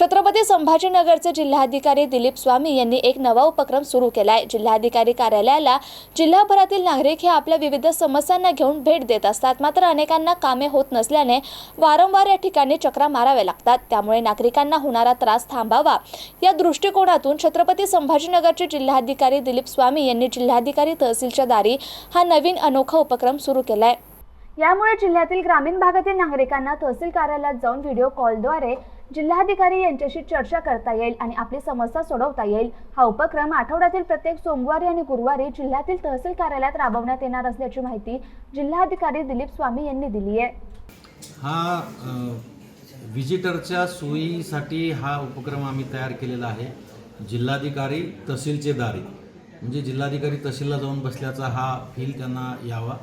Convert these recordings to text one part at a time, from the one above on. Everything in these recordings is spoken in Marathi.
छत्रपती संभाजीनगरचे जिल्हाधिकारी दिलीप स्वामी यांनी एक नवा उपक्रम सुरू केला आहे जिल्हाधिकारी कार्यालयाला जिल्हाभरातील नागरिक हे आपल्या विविध समस्यांना घेऊन भेट देत असतात. मात्र अनेकांना कामे होत नसल्याने वारंवार या ठिकाणी चक्रा माराव्या लागतात. त्यामुळे नागरिकांना होणारा त्रास थांबावा या दृष्टिकोनातून छत्रपती संभाजीनगरचे जिल्हाधिकारी दिलीप स्वामी यांनी जिल्हाधिकारी तहसीलच्या दारी हा नवीन अनोखा उपक्रम सुरू केला आहे यामुळे जिल्ह्यातील ग्रामीण भागातील नागरिकांना तहसील कार्यालयात जाऊन व्हिडिओ कॉलद्वारे जिल्हाधिकारी यांच्याशी चर्चा करता येईल आणि आपली समस्या सोडवता येईल. हा उपक्रम आठवड्यातील प्रत्येक सोमवारी आणि गुरुवारी जिल्ह्यातील तहसील कार्यालयात राबवण्यात येणार असल्याची माहिती जिल्हाधिकारी दिलीप स्वामी यांनी दिली आहे. हा विजिटरच्या व्हिजिटरच्या सोयीसाठी हा उपक्रम आम्ही तयार केलेला आहे. जिल्हाधिकारी तहसीलचे दारी. म्हणजे जिल्हाधिकारी तहसीलला जाऊन बसल्याचा हा फील त्यांना यावा.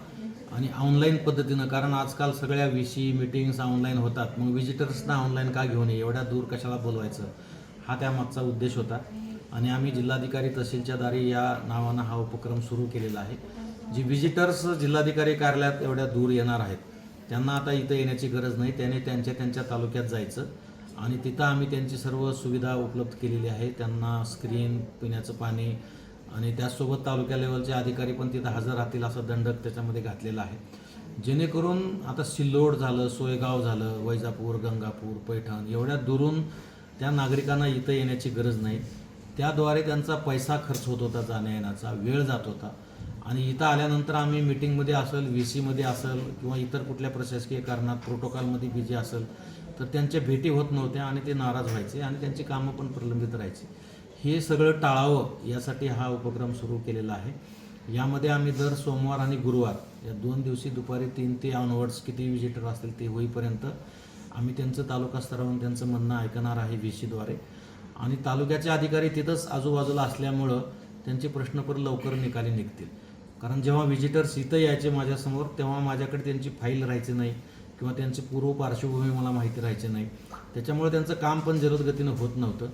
आणि ऑनलाईन पद्धतीनं कारण आजकाल सगळ्या विशी मिटिंग्स ऑनलाईन होतात. मग व्हिजिटर्सना ऑनलाईन का घेऊन ये एवढ्या दूर कशाला बोलवायचं? हा त्यामागचा उद्देश होता. आणि आम्ही जिल्हाधिकारी तहसीलच्या दारी या नावानं हा उपक्रम सुरू केलेला आहे. जी व्हिजिटर्स जिल्हाधिकारी कार्यालयात एवढ्या दूर येणार आहेत त्यांना आता इथं येण्याची गरज नाही. त्याने त्यांच्या त्यांच्या तालुक्यात जायचं आणि तिथं आम्ही त्यांची सर्व सुविधा उपलब्ध केलेली आहे. त्यांना स्क्रीन पिण्याचं पाणी आणि त्याचसोबत तालुक्या लेवलचे अधिकारी पण तिथं हजर राहतील असं दंडक त्याच्यामध्ये घातलेला आहे. जेणेकरून आता सिल्लोड झालं सोयगाव झालं वैजापूर गंगापूर पैठण एवढ्या दुरून त्या नागरिकांना इथं येण्याची गरज नाही. त्याद्वारे त्यांचा पैसा खर्च होत होता जाण्या येण्याचा वेळ जात होता. आणि इथं आल्यानंतर आम्ही मिटिंगमध्ये असेल व्ही सीमध्ये असेल किंवा इतर कुठल्या प्रशासकीय कारणात प्रोटोकॉलमध्ये बिझी असेल तर त्यांच्या भेटी होत नव्हत्या आणि ते नाराज व्हायचे आणि त्यांची कामं पण प्रलंबित राहायची. हे सगळं टाळावं यासाठी हा उपक्रम सुरू केलेला आहे. यामध्ये आम्ही दर सोमवार आणि गुरुवार या दोन दिवशी दुपारी तीन ते ऑनवर्ड्स किती व्हिजिटर असतील ते होईपर्यंत आम्ही त्यांचं तालुका स्तरावरून त्यांचं म्हणणं ऐकणार आहे व्ही सीद्वारे आणि तालुक्याचे अधिकारी तिथंच आजूबाजूला असल्यामुळं त्यांचे प्रश्न पण लवकर निकाली निघतील. कारण जेव्हा व्हिजिटर्स इथं यायचे माझ्यासमोर तेव्हा माझ्याकडे त्यांची फाईल राहायची नाही किंवा त्यांची पूर्व पार्श्वभूमी मला माहिती राहायची नाही. त्याच्यामुळे त्यांचं काम पण जलदगतीनं होत नव्हतं.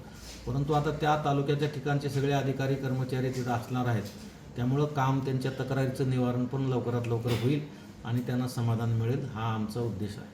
परंतु आता त्या तालुक्याच्या ठिकाणचे सगळे अधिकारी कर्मचारी तिथं असणार आहेत. त्यामुळं काम त्यांच्या तक्रारीचं निवारण पण लवकरात लवकर होईल आणि त्यांना समाधान मिळेल हा आमचा उद्देश आहे.